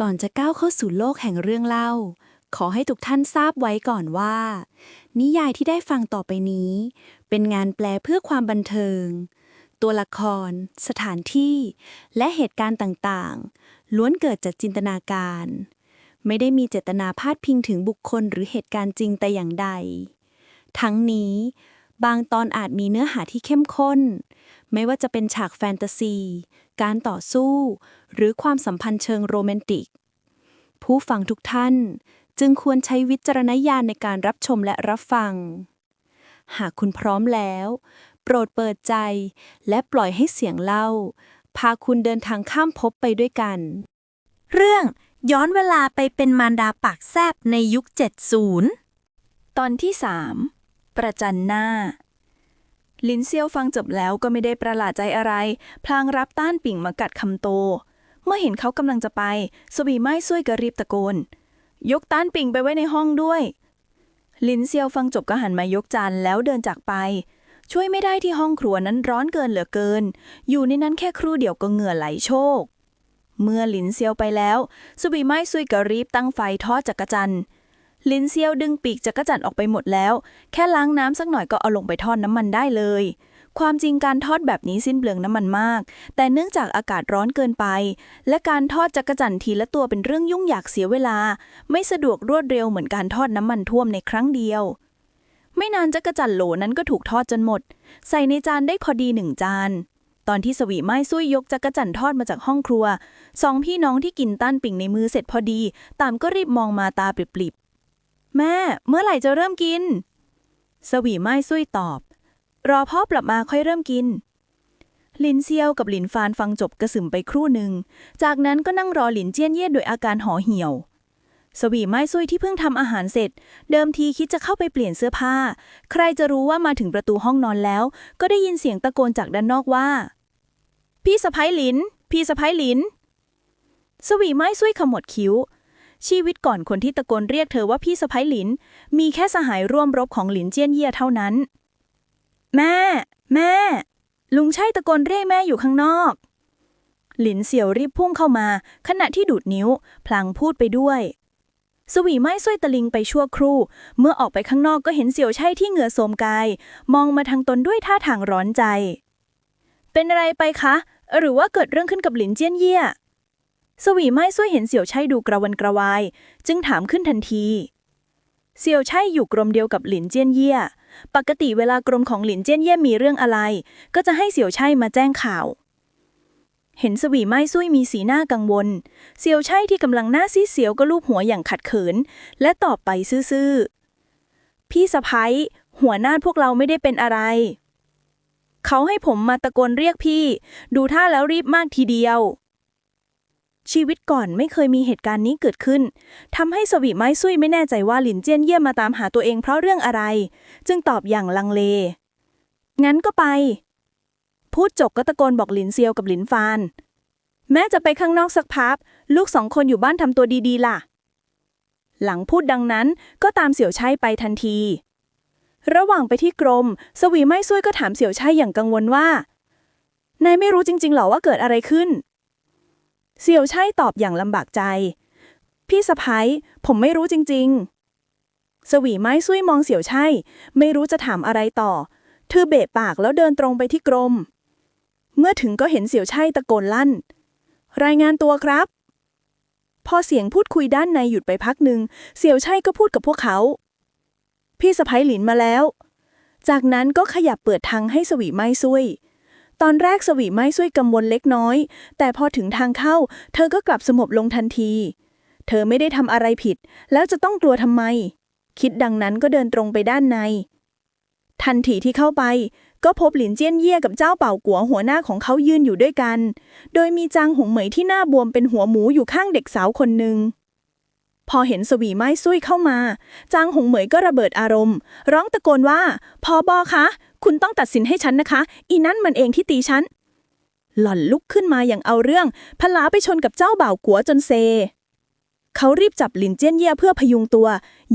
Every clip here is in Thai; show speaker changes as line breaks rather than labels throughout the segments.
ก่อนจะก้าวเข้าสู่โลกแห่งเรื่องเล่า ขอให้ทุกท่านทราบไว้ก่อนว่า นิยายที่ได้ฟังต่อไปนี้ เป็นงานแปลเพื่อความบันเทิง ตัวละคร สถานที่ และเหตุการณ์ต่างๆ ล้วนเกิดจากจินตนาการ ไม่ได้มีเจตนาพาดพิงถึงบุคคลหรือเหตุการณ์จริงแต่อย่างใด ทั้งนี้ บางตอนอาจมีเนื้อหาที่เข้มข้น ไม่ว่าจะเป็นฉากแฟนตาซี การต่อสู้ หรือความสัมพันธ์เชิงโรแมนติก ผู้ฟังทุกท่านจึงควรใช้วิจารณญาณในการรับชมและรับฟัง หากคุณพร้อมแล้ว โปรดเปิดใจ และปล่อยให้เสียงเล่า พาคุณเดินทางข้ามภพไปด้วยกัน
เรื่องย้อนเวลาไปเป็นมารดาปากแซบในยุค 70
ตอนที่สามประจันหน้า ลินเซียวฟังจบแล้วก็ไม่ได้ประหลาดใจอะไร พลางรับต้านปิ่งมากัดคำโต เมื่อเห็นเขากำลังจะไป สวีไม้ช่วยกระรีบตะโกน ยกต้านปิ่งไปไว้ในห้องด้วย ลินเซียวฟังจบก็หันมายกจานแล้วเดินจากไป ช่วยไม่ได้ที่ห้องครัวนั้นร้อนเกินเหลือเกิน อยู่ในนั้นแค่ครู่เดียวก็เหงื่อไหลโชก เมื่อลินเซียวไปแล้ว สวีไม้ซุยกระรีบตั้งไฟทอดจักรจันทร์ ลิ้นเซียวดึงปีกจักรจันออกไปหมดแล้ว แค่ล้างน้ำสักหน่อยก็เอาลงไปทอดน้ำมันได้เลย ความจริงการทอดแบบนี้สิ้นเปลืองน้ำมันมาก แต่เนื่องจากอากาศร้อนเกินไป และการทอดจักรจันทีละตัวเป็นเรื่องยุ่งยากเสียเวลา ไม่สะดวกรวดเร็วเหมือนการทอดน้ำมันท่วมในครั้งเดียว ไม่นานจักรจันโหลนั้นก็ถูกทอดจนหมด ใส่ในจานได้พอดีหนึ่งจานตอนที่สวีไม้ซุยยกจักรจันทร์ทอดมาจากห้องครัว สองพี่น้องที่กินต้านปิ่งในมือเสร็จพอดี ตามก็รีบมองมาตาปริบๆ แม่ เมื่อไหร่จะเริ่มกิน สวีไม้ซุยตอบ รอพ่อกลับมาค่อยเริ่มกิน ลินเซียวกับหลินฟานฟังจบกระสึมไปครู่หนึ่ง จากนั้นก็นั่งรอหลินเจียนเย่โดยอาการห่อเหี่ยว สวีไม้ซุยที่เพิ่งทำอาหารเสร็จ เดิมทีคิดจะเข้าไปเปลี่ยนเสื้อผ้า ใครจะรู้ว่ามาถึงประตูห้องนอนแล้ว ก็ได้ยินเสียงตะโกนจากด้านนอกว่า พี่สะพ้ายหลิน พี่สะพ้ายหลิน สวีไม้ซุยขมวดคิ้ว ชีวิตก่อนคนที่ตะโกนเรียกเธอว่าพี่สะพ้ายหลิน มีแค่สหายร่วมรบของหลินเจี้ยนเย่เท่านั้น แม่ แม่ ลุงใช่ตะโกนเรียกแม่อยู่ข้างนอก หลินเสี่ยวรีบพุ่งเข้ามา ขณะที่ดูดนิ้ว พลางพูดไปด้วยสวีไม้ซุยตะลิงไปชั่วครู่ เมื่อออกไปข้างนอกก็เห็นเสี่ยวใช่ที่เหงื่อโสมกาย มองมาทางตนด้วยท่าทางร้อนใจ เป็นอะไรไปคะ หรือว่าเกิดเรื่องขึ้นกับหลินเจี้ยนเย่ย สวีไม้ซุยเห็นเสี่ยวใช่ดูกระวนกระวาย จึงถามขึ้นทันที เสี่ยวใช่อยู่กรมเดียวกับหลินเจี้ยนเย่ยปกติเวลากรมของหลินเจี้ยนเย่มีเรื่องอะไร ก็จะให้เสี่ยวใช่มาแจ้งข่าว เห็นสวีไม้ซุยมีสีหน้ากังวล เสี่ยวใช่ที่กำลังหน้าซีดเสียวก็ลูบหัวอย่างขัดเขิน และตอบไปซื่อๆ พี่สะพ้ยหัวหน้าพวกเราไม่ได้เป็นอะไร เขาให้ผมมาตะโกนเรียกพี่ ดูท่าแล้วรีบมากทีเดียว ชีวิตก่อนไม่เคยมีเหตุการณ์นี้เกิดขึ้นทำให้สวีไม้ซุยไม่แน่ใจว่าหลินเจี้ยนเยี่ยมมาตามหาตัวเองเพราะเรื่องอะไร จึงตอบอย่างลังเล งั้นก็ไป พูดจบก็ตะโกนบอกหลินเซียวกับหลินฟาน แม่จะไปข้างนอกสักพักลูกสองคนอยู่บ้านทำตัวดีๆล่ะ หลังพูดดังนั้นก็ตามเสี่ยวชัยไปทันที ระหว่างไปที่กรม สวีไม่ซุยก็ถามเสี่ยวชัยอย่างกังวลว่านายไม่รู้จริงๆหรอว่าเกิดอะไรขึ้น เสี่ยวชัยตอบอย่างลำบากใจ พี่สะพ้ยผมไม่รู้จริง ๆ สวีไม้ซุยมองเสี่ยวชัยไม่รู้จะถามอะไรต่อ เธอเบะปากแล้วเดินตรงไปที่กรม เมื่อถึงก็เห็นเสี่ยวชัยตะโกนลั่น รายงานตัวครับ พอเสียงพูดคุยด้านในหยุดไปพักหนึ่งเสี่ยวชัยก็พูดกับพวกเขา พี่สะพ้ยหลินมาแล้ว จากนั้นก็ขยับเปิดทางให้สวีไม้ซุย ตอนแรกสวีไม้ซุยกังวลเล็กน้อย แต่พอถึงทางเข้า เธอก็กลับสงบลงทันที เธอไม่ได้ทำอะไรผิด แล้วจะต้องกลัวทำไม คิดดังนั้นก็เดินตรงไปด้านใน ทันทีที่เข้าไป ก็พบหลินเจี้ยนเย่กับเจ้าเป่ากัวหัวหน้าของเขายืนอยู่ด้วยกัน โดยมีจางหงเหมยที่หน้าบวมเป็นหัวหมูอยู่ข้างเด็กสาวคนหนึ่ง พอเห็นสวีไม้ซุยเข้ามา จางหงเหมยก็ระเบิดอารมณ์ ร้องตะโกนว่าพอบอคะ คุณต้องตัดสินให้ฉันนะคะ อีนั่นมันเองที่ตีฉัน หล่อนลุกขึ้นมาอย่างเอาเรื่อง พลาไปชนกับเจ้าบ่าวกัวจนเซ เขารีบจับหลินเจี้ยนเย่เพื่อพยุงตัว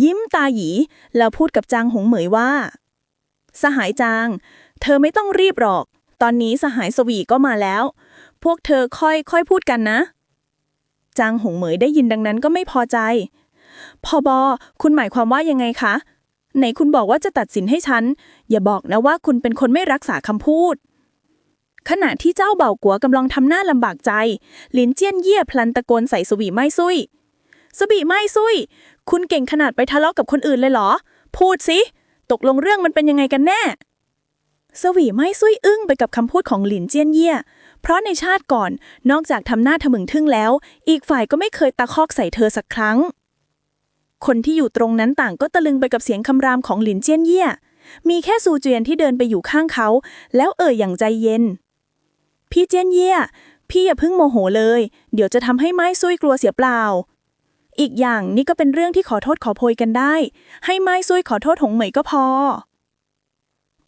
ยิ้มตาหยี แล้วพูดกับจางหงเหมยว่า สหายจาง เธอไม่ต้องรีบหรอก ตอนนี้สหายสวีก็มาแล้ว พวกเธอค่อยค่อยพูดกันนะ จางหงเหมยได้ยินดังนั้นก็ไม่พอใจพอบอคุณหมายความว่ายังไงคะ ไหนคุณบอกว่าจะตัดสินให้ฉัน อย่าบอกนะว่าคุณเป็นคนไม่รักษาคำพูด ขณะที่เจ้าเบ่ากัวกำลังทำหน้าลำบากใจ หลินเจี้ยนเยี่ยพลันตะโกนใส่สวีไม่ซุยสวีไม่ซุย คุณเก่งขนาดไปทะเลาะกับคนอื่นเลยเหรอ พูดสิ ตกลงเรื่องมันเป็นยังไงกันแน่ สวีไม่ซุยอึ้งไปกับคำพูดของหลินเจี้ยนเยี่ย เพราะในชาติก่อนนอกจากทำหน้าทะมึงทึ่งแล้ว อีกฝ่ายก็ไม่เคยตะคอกใส่เธอสักครั้ง คนที่อยู่ตรงนั้นต่างก็ตะลึงไปกับเสียงคำรามของหลินเจี้ยนเยี่ยมีแค่ซูเจียนที่เดินไปอยู่ข้างเขา แล้วเอ่ยอย่างใจเย็น พี่เจี้ยนเยี่ยพี่อย่าเพิ่งโมโหเลย เดี๋ยวจะทำให้ไม้ซุยกลัวเสียเปล่า อีกอย่างนี่ก็เป็นเรื่องที่ขอโทษขอโพยกันได้ ให้ไม้ซุยขอโทษหงเหมยก็พอ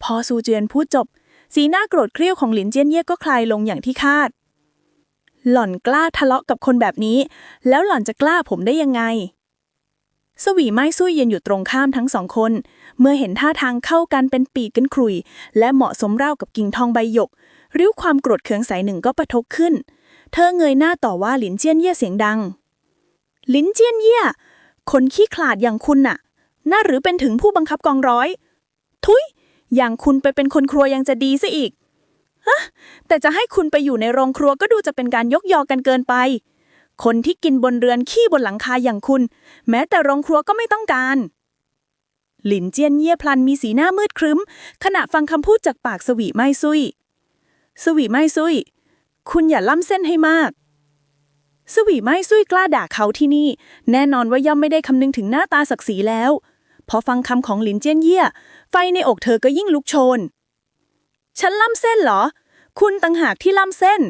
พอซูเจียนพูดจบ สีหน้าโกรธเกรี้ยวของหลินเจี้ยนเย่ก็คลายลงอย่างที่คาด หล่อนกล้าทะเลาะกับคนแบบนี้ แล้วหล่อนจะกล้าผมได้ยังไง สวีไม้ซุยเยืนอยู่ตรงข้ามทั้งสองคน เมื่อเห็นท่าทางเข้ากันเป็นปีกกันครุย และเหมาะสมเล่ากับกิ่งทองใบหยก ริ้วความโกรธเคืองใสหนึ่งก็ปะทกขึ้น เธอเงยหน้าต่อว่าหลินเจี้ยนเย่เสียงดัง หลินเจี้ยนเย่คนขี้ขลาดอย่างคุณน่ะ น่าหรือเป็นถึงผู้บังคับกองร้อย ทุย อย่างคุณไปเป็นคนครัวยังจะดีซะอีกฮะแต่จะให้คุณไปอยู่ในโรงครัวก็ดูจะเป็นการยกยอกันเกินไป คนที่กินบนเรือนขี้บนหลังคาอย่างคุณ แม้แต่โรงครัวก็ไม่ต้องการ หลินเจียนเยี่ยพลันมีสีหน้ามืดครึ้ม ขณะฟังคำพูดจากปากสวีไม่ซุย สวีไม่ซุย คุณอย่าล้ำเส้นให้มากสวีไม่ซุยกล้าด่าเขาที่นี่ แน่นอนว่าย่อมไม่ได้คำนึงถึงหน้าตาศักดิ์ศรีแล้ว พอฟังคำของหลินเจียนเยี่ย ไฟในอกเธอก็ยิ่งลุกโชน ฉันล้ำเส้นเหรอ คุณต่างหากที่ล้ำเส้น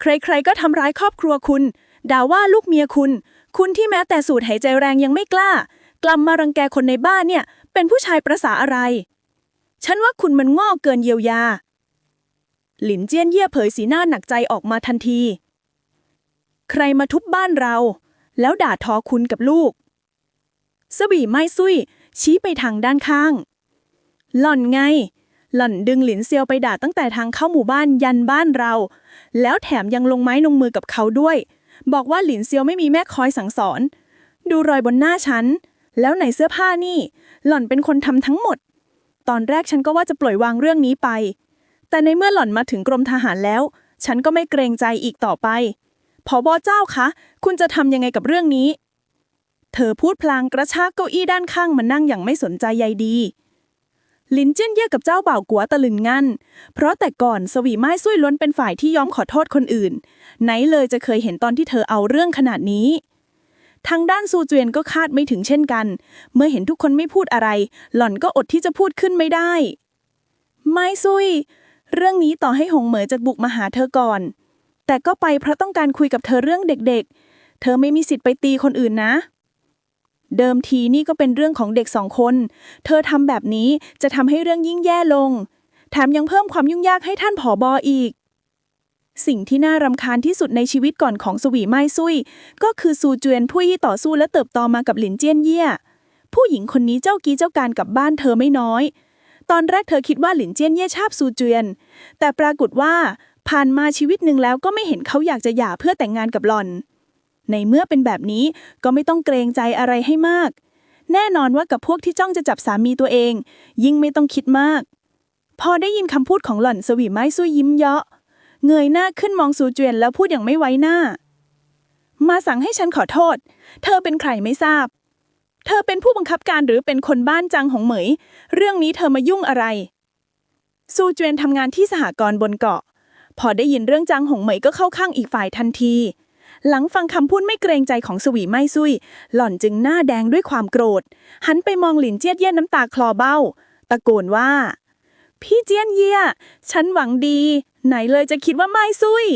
ใครๆก็ทำร้ายครอบครัวคุณ ด่าว่าลูกเมียคุณ คุณที่แม้แต่สูดหายใจแรงยังไม่กล้า กลัมมารังแกคนในบ้านเนี่ย เป็นผู้ชายประสาอะไร ฉันว่าคุณมันง่อเกินเยียวยา หลินเจี้ยนเยี่ยเผยสีหน้าหนักใจออกมาทันที ใครมาทุบบ้านเรา แล้วด่าทอคุณกับลูกสบีไม่ซุย ชี้ไปทางด้านข้าง หล่อนไง หล่อนดึงหลินเซียวไปด่าตั้งแต่ทางเข้าหมู่บ้านยันบ้านเรา แล้วแถมยังลงไม้ลงมือกับเขาด้วย บอกว่าหลินเซียวไม่มีแม่คอยสั่งสอน ดูรอยบนหน้าฉัน แล้วไหนเสื้อผ้านี่ หล่อนเป็นคนทำทั้งหมด ตอนแรกฉันก็ว่าจะปล่อยวางเรื่องนี้ไป แต่ในเมื่อหล่อนมาถึงกรมทหารแล้ว ฉันก็ไม่เกรงใจอีกต่อไปผอบอเจ้าคะ คุณจะทำยังไงกับเรื่องนี้ เธอพูดพลางกระชากเก้าอี้ด้านข้างมานั่งอย่างไม่สนใจใยดีลินเจี้ยนเย่กับเจ้าบ่าวกัวตะลึงงันเพราะแต่ก่อนสวีไม้ซุยล้นเป็นฝ่ายที่ยอมขอโทษคนอื่น ไหนเลยจะเคยเห็นตอนที่เธอเอาเรื่องขนาดนี้ ทางด้านซูเจวียนก็คาดไม่ถึงเช่นกัน เมื่อเห็นทุกคนไม่พูดอะไร หล่อนก็อดที่จะพูดขึ้นไม่ได้ ไม้ซุย เรื่องนี้ต่อให้หงเหมยจะบุกมาหาเธอก่อน แต่ก็ไปเพราะต้องการคุยกับเธอเรื่องเด็กๆ เธอไม่มีสิทธิ์ไปตีคนอื่นนะ เดิมทีนี่ก็เป็นเรื่องของเด็กสองคน เธอทำแบบนี้จะทำให้เรื่องยิ่งแย่ลง แถมยังเพิ่มความยุ่งยากให้ท่านผอบออีก สิ่งที่น่ารำคาญที่สุดในชีวิตก่อนของสวีไม้ซุย ก็คือซูเจวนผู้ที่ต่อสู้และเติบโตมากับหลินเจี้ยนเย่ผู้หญิงคนนี้เจ้ากี้เจ้าการกับบ้านเธอไม่น้อย ตอนแรกเธอคิดว่าหลินเจี้ยนเย่ชอบซูเจวนแต่ปรากฏว่า ผ่านมาชีวิตหนึ่งแล้วก็ไม่เห็นเขาอยากจะหย่าเพื่อแต่งงานกับหล่อน ในเมื่อเป็นแบบนี้ก็ไม่ต้องเกรงใจอะไรให้มาก แน่นอนว่ากับพวกที่จ้องจะจับสามีตัวเอง ยิ่งไม่ต้องคิดมาก พอได้ยินคำพูดของหล่อนสวีไม้ซุยยิ้มเยาะ เงยหน้าขึ้นมองซูเจวียนแล้วพูดอย่างไม่ไว้หน้า มาสั่งให้ฉันขอโทษ เธอเป็นใครไม่ทราบ เธอเป็นผู้บังคับการหรือเป็นคนบ้านจังหงเหมย เรื่องนี้เธอมายุ่งอะไร ซูเจวียนทำงานที่สหกรณ์บนเกาะ พอได้ยินเรื่องจางหงเหมยก็เข้าข้างอีกฝ่ายทันที หลังฟังคำพูดไม่เกรงใจของสวีไม่ซุย หล่อนจึงหน้าแดงด้วยความโกรธ หันไปมองหลินเจียดเย่ยน้ำตาคลอเบ้า ตะโกนว่า พี่เจียนเยี่ย ฉันหวังดี ไหนเลยจะคิดว่าไม่ซุย